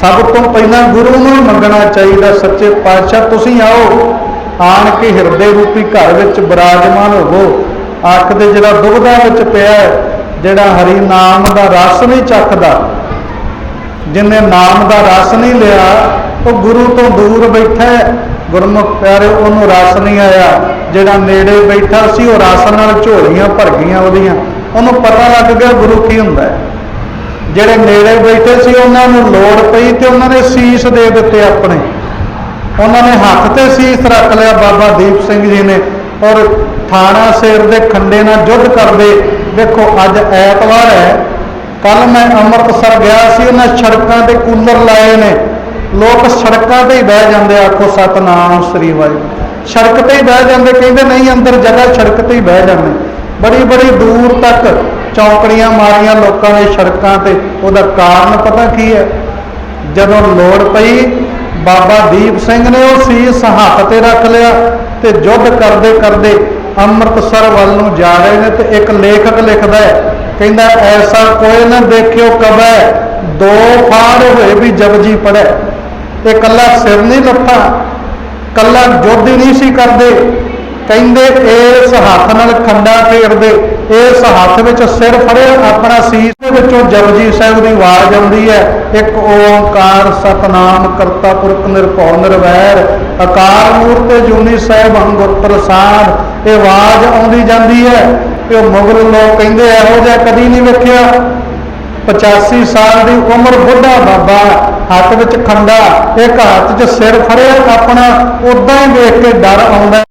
ਸਭ ਤੋਂ ਪਹਿਲਾਂ ਗੁਰੂ ਨੂੰ ਮੰਗਣਾ ਚਾਹੀਦਾ ਸੱਚੇ ਪਾਤਸ਼ਾਹ, ਤੁਸੀਂ ਆਓ, ਆਣ ਕੇ ਹਿਰਦੇ ਰੂਪੀ ਘਰ ਵਿੱਚ ਬਿਰਾਜਮਾਨ ਹੋਵੋ। ਅੱਖ ਦੇ ਜਿਹੜਾ ਦੁਬਦਾ ਵਿੱਚ ਪਿਆ ਜਿਹੜਾ ਹਰੀ ਨਾਮ ਦਾ ਰਸ ਨਹੀਂ ਚੱਕਦਾ, ਜਿਨੇ ਨਾਮ ਦਾ ਰਸ ਨਹੀਂ ਲਿਆ, ਉਹ ਗੁਰੂ ਤੋਂ ਦੂਰ ਬੈਠਾ ਗੁਰਮੁਖ ਪਿਆਰੇ, ਉਹਨੂੰ ਰਸ ਨਹੀਂ ਆਇਆ। ਜਿਹੜਾ ਨੇੜੇ ਬੈਠਾ ਸੀ, ਉਹ ਰਸ ਨਾਲ ਝੋਲੀਆਂ ਭਰ ਗਈਆਂ ਉਹਦੀਆਂ। ਉਹਨੂੰ ਪਤਾ ਲੱਗ ਗਿਆ ਗੁਰੂ ਕੀ ਹੁੰਦਾ ਹੈ। ਜਿਹੜੇ ਨੇੜੇ ਬੈਠੇ ਸੀ, ਉਹਨਾਂ ਨੂੰ ਲੋੜ ਪਈ ਤੇ ਉਹਨਾਂ ਨੇ ਸੀਸ ਦੇ ਦਿੱਤੇ ਆਪਣੇ। ਉਹਨਾਂ ਨੇ ਹੱਥ ਤੇ ਸੀਸ ਰੱਖ ਲਿਆ, ਬਾਬਾ ਦੀਪ ਸਿੰਘ ਜੀ ਨੇ। ਔਰ ਥਾਣਾ ਸਿਰ ਦੇ ਖੰਡੇ ਨਾਲ ਯੁੱਧ ਕਰਦੇ ਦੇਖੋ ਅੱਜ ਐਤਵਾਰ ਹੈ। ਕੱਲ ਮੈਂ ਅੰਮ੍ਰਿਤਸਰ ਗਿਆ ਸੀ, ਉਹਨਾਂ ਸੜਕਾਂ ਤੇ ਕੂਲਰ ਲਾਏ ਨੇ। ਲੋਕ ਸੜਕਾਂ ਤੇ ਹੀ ਬਹਿ ਜਾਂਦੇ, ਆਖੋ ਸਤਨਾਮ ਸ੍ਰੀ ਵਾਹਿਗੁਰੂ। ਸੜਕ ਤੇ ਹੀ ਬਹਿ ਜਾਂਦੇ, ਕਹਿੰਦੇ ਨਹੀਂ, ਅੰਦਰ ਜਗ੍ਹਾ ਸੜਕ ਤੇ ਹੀ ਬਹਿ ਜਾਂਦੇ। ਬੜੀ ਬੜੀ ਦੂਰ ਤੱਕ ਚੌਂਕੜੀਆਂ ਮਾਰੀਆਂ ਲੋਕਾਂ ਨੇ ਸੜਕਾਂ ਤੇ। ਉਹਦਾ ਕਾਰਨ ਪਤਾ ਕੀ ਹੈ? ਜਦੋਂ ਲੋੜ ਪਈ, ਬਾਬਾ ਦੀਪ ਸਿੰਘ ਨੇ ਉਹ ਸੀਸ ਹੱਥ ਤੇ ਰੱਖ ਲਿਆ ਤੇ ਯੁੱਧ ਕਰਦੇ ਕਰਦੇ ਅੰਮ੍ਰਿਤਸਰ ਵੱਲ ਨੂੰ ਜਾ ਰਹੇ ਨੇ ਤੇ ਇੱਕ ਲੇਖਕ ਲਿਖਦਾ ਹੈ, ਕਹਿੰਦਾ, ਐਸਾ ਕੋਈ ਨਾ ਦੇਖਿਓ ਕਬੈ ਦੋ ਫਾੜ ਹੋਏ ਵੀ ਜਪਜੀ ਪੜੈ ਤੇ ਕੱਲਾ ਸਿਰ ਨਹੀਂ ਲੱਥਾ, ਕੱਲਾ ਯੁੱਧ ਨਹੀਂ ਸੀ ਕਰਦੇ। ਕਹਿੰਦੇ, ਇਸ ਹੱਥ ਨਾਲ ਖੰਡਾ ਫੇਰਦੇ। ਇਸ ਹੱਥ ਵਿੱਚ ਸਿਰ ਫੜਿਆ, ਆਪਣਾ ਸੀਸ ਦੇ ਵਿੱਚੋਂ ਜਪਜੀ ਸਾਹਿਬ ਦੀ ਆਵਾਜ਼ ਆਉਂਦੀ ਹੈ, ਇੱਕ ਓੰਕਾਰ ਸਤਨਾਮ ਕਰਤਾ ਪੁਰਖ ਨਿਰਭਉ ਨਿਰਵੈਰ। ਅਕਾਲ ਮੂਰਤ ਜੁਨੀ ਸਾਹਿਬ ਅੰਗੁਰ ਪ੍ਰਸਾਦ ਇਹ ਆਵਾਜ਼ ਆਉਂਦੀ ਜਾਂਦੀ ਹੈ ਤੇ ਉਹ ਮੁਗਲ ਲੋਕ ਕਹਿੰਦੇ ਇਹੋ ਜਿਹਾ ਕਦੀ ਨਹੀਂ ਵੇਖਿਆ। 85 ਸਾਲ ਦੀ ਉਮਰ ਬੁੱਢਾ ਬਾਬਾ, ਹੱਥ ਵਿੱਚ ਖੰਡਾ, ਇੱਕ ਹੱਥ 'ਚ ਸਿਰ ਫੜਿਆ, ਆਪਣਾ ਉਦਾਂ ਹੀ ਵੇਖ ਕੇ ਡਰ ਆਉਂਦਾ।